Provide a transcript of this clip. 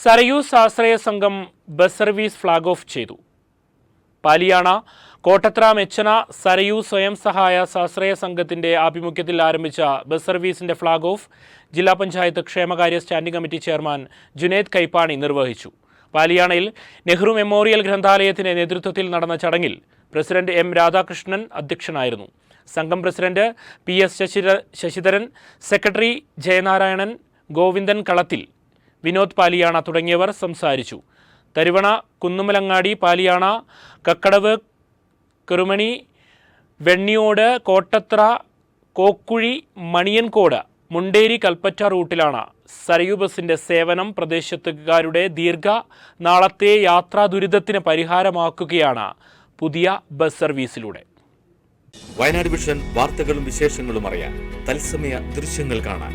സരയൂസ് ആശ്രയ സംഘം bus service flag off ചെയ്തു. പാലിയാണ കോട്ടത്ര മെച്ചന സരയൂ സ്വയം സഹായ സ്വാശ്രയ സംഘത്തിന്റെ ആഭിമുഖ്യത്തിൽ ആരംഭിച്ച ബസ് സർവീസിന്റെ ഫ്ളാഗ് ഓഫ് ജില്ലാ പഞ്ചായത്ത് ക്ഷേമകാര്യ standing committee chairman Juned Kaippani നിർവഹിച്ചു. പാലിയാണയിൽ നെഹ്റു മെമ്മോറിയൽ ഗ്രന്ഥാലയത്തിന്റെ നേതൃത്വത്തിൽ നടന്ന ചടങ്ങിൽ പ്രസിഡന്റ് എം രാധാകൃഷ്ണൻ അധ്യക്ഷനായിരുന്നു. സംഘം president P S Sasidharan secretary Jayanarayanan Govindan Kalathil Vinod Paliyana തുടങ്ങിയവർ സംസാരിച്ചു. തരുവണ കുന്നുമലങ്ങാടി പാലിയാണ കക്കടവ് കെറുമണി വെണ്ണിയോട് കോട്ടത്ര കോക്കുഴി മണിയൻകോട് മുണ്ടേരി കൽപ്പറ്റ റൂട്ടിലാണ് സരയു ബസിന്റെ സേവനം പ്രദേശത്തുകാരുടെ ദീർഘ നാളത്തെ യാത്രാ ദുരിതത്തിന് പരിഹാരമാക്കുകയാണ് പുതിയ ബസ് സർവീസിലൂടെ. വയനാട് വിഷൻ വാർത്തകളും വിശേഷങ്ങളും അറിയാൻ തത്സമയ ദൃശ്യങ്ങൾ കാണാൻ